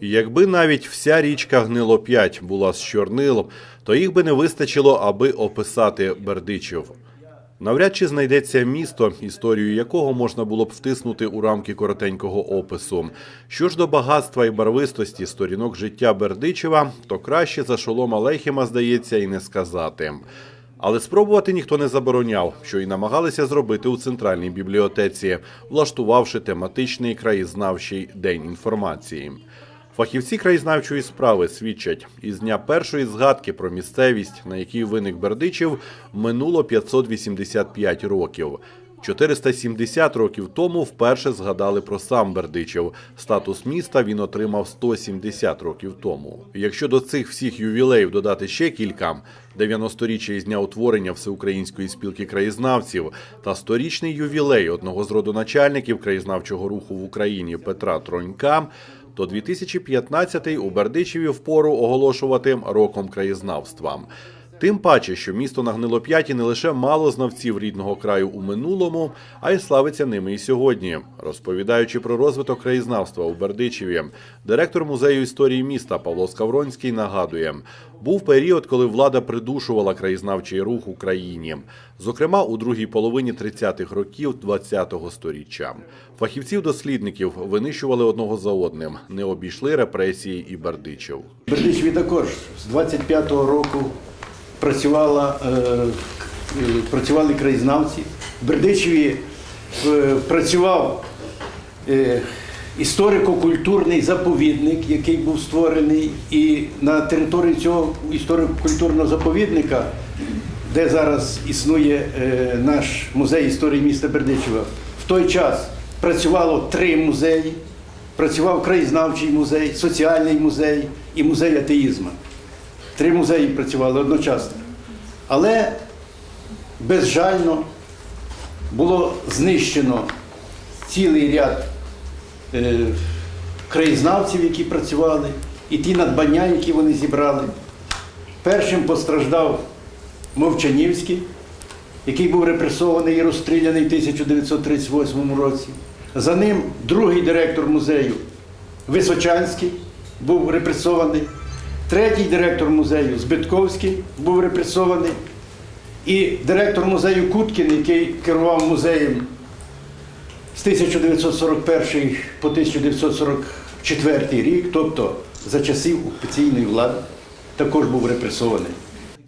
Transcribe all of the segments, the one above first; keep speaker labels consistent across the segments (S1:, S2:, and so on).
S1: Якби навіть вся річка Гнилоп'ять була з чорнил, то їх би не вистачило, аби описати Бердичів. Навряд чи знайдеться місто, історію якого можна було б втиснути у рамки коротенького опису. Що ж до багатства і барвистості сторінок життя Бердичева, то краще за шолома Лехіма, здається, і не сказати. Але спробувати ніхто не забороняв, що й намагалися зробити у центральній бібліотеці, влаштувавши тематичний краєзнавчий день інформації. Фахівці краєзнавчої справи свідчать, із дня першої згадки про місцевість, на якій виник Бердичів, минуло 585 років. 470 років тому вперше згадали про сам Бердичів. Статус міста він отримав 170 років тому. Якщо до цих всіх ювілеїв додати ще кілька 90-річчя із дня утворення Всеукраїнської спілки краєзнавців та 100-річний ювілей одного з родоначальників краєзнавчого руху в Україні Петра Тронька, то 2015-й у Бердичеві впору оголошувати роком краєзнавства. Тим паче, що місто на Гнилоп'яті не лише мало знавців рідного краю у минулому, а й славиться ними і сьогодні. Розповідаючи про розвиток краєзнавства у Бердичеві, директор музею історії міста Павло Скавронський нагадує, був період, коли влада придушувала краєзнавчий рух у країні, зокрема у другій половині 30-х років ХХ століття. Фахівців-дослідників винищували одного за одним, не обійшли репресії і Бердичів.
S2: Бердичеві також з 25-го року працювала, е, працювали краєзнавці. В Бердичеві е, працював е, історико-культурний заповідник, який був створений. І на території цього історико-культурного заповідника, де зараз існує наш музей історії міста Бердичева, в той час працювало три музеї. Працював краєзнавчий музей, соціальний музей і музей атеїзму. Три музеї працювали одночасно. Але безжально було знищено цілий ряд е, краєзнавців, які працювали, і ті надбання, які вони зібрали. Першим постраждав Мовчанівський, який був репресований і розстріляний в 1938 році. За ним другий директор музею Височанський був репресований. Третій директор музею Збитковський був репресований. І директор музею Куткін, який керував музеєм з 1941 по 1944 рік, тобто за часів окупаційної влади, також був репресований.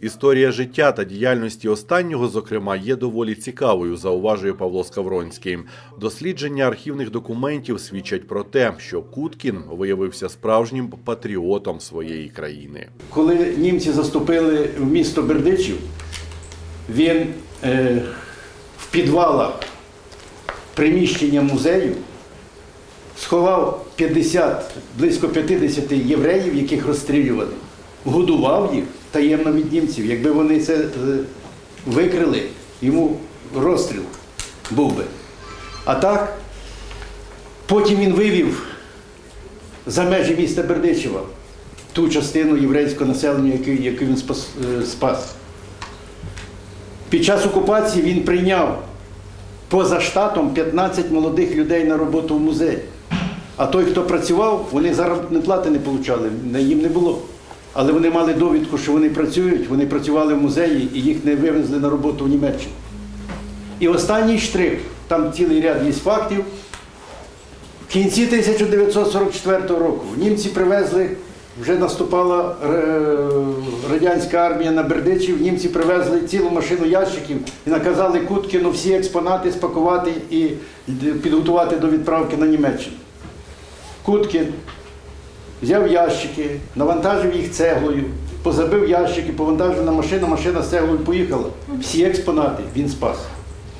S1: Історія життя та діяльності останнього, зокрема, є доволі цікавою, зауважує Павло Скавронський. Дослідження архівних документів свідчать про те, що Куткін виявився справжнім патріотом своєї країни.
S2: Коли німці заступили в місто Бердичів, він е, в підвалах приміщення музею сховав 50, близько 50 євреїв, яких розстрілювали, годував їх таємно від німців. Якби вони це е, викрили, йому розстріл був би. А так, потім він вивів за межі міста Бердичева ту частину єврейського населення, яку, він е, спас. Під час окупації він прийняв поза штатом 15 молодих людей на роботу в музей. А той, хто працював, вони заробітні плати не отримали, їм не було. Але вони мали довідку, що вони працюють, вони працювали в музеї і їх не вивезли на роботу в Німеччину. І останній штрих, там цілий ряд є фактів. В кінці 1944 року німці привезли, вже наступала е, радянська армія на Бердичів, німці привезли цілу машину ящиків і наказали Куткіну всі експонати спакувати і підготувати до відправки на Німеччину. Куткін взяв ящики, навантажив їх цеглою, позабив ящики, повантажив на машину, машина з цеглою поїхала. Всі експонати він спас.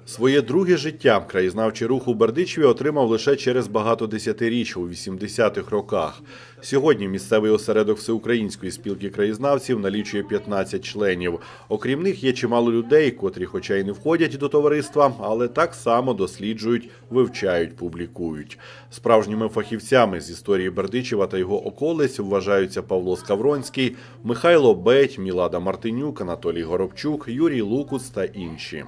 S1: Своє друге життя краєзнавчий рух у Бердичеві отримав лише через багато десятиріч у 80-х роках. Сьогодні місцевий осередок всеукраїнської спілки краєзнавців налічує 15 членів. Окрім них є чимало людей, котрі, хоча й не входять до товариства, але так само досліджують, вивчають, публікують. Справжніми фахівцями з історії Бердичева та його околиць вважаються Павло Скавронський, Михайло Беть, Мілада Мартинюк, Анатолій Горобчук, Юрій Лукуц та інші.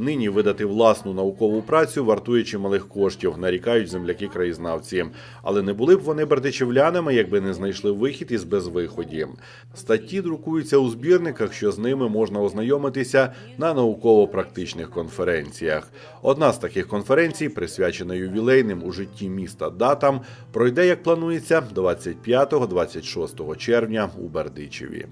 S1: Нині видати власну наукову працю вартує чималих коштів, нарікають земляки-краєзнавці. Але не були б вони бердичівлянами, якби не знайшли вихід із безвиході. Статті друкуються у збірниках, що з ними можна ознайомитися на науково-практичних конференціях. Одна з таких конференцій, присвячена ювілейним у житті міста датам, пройде, як планується, 25-26 червня у Бердичеві.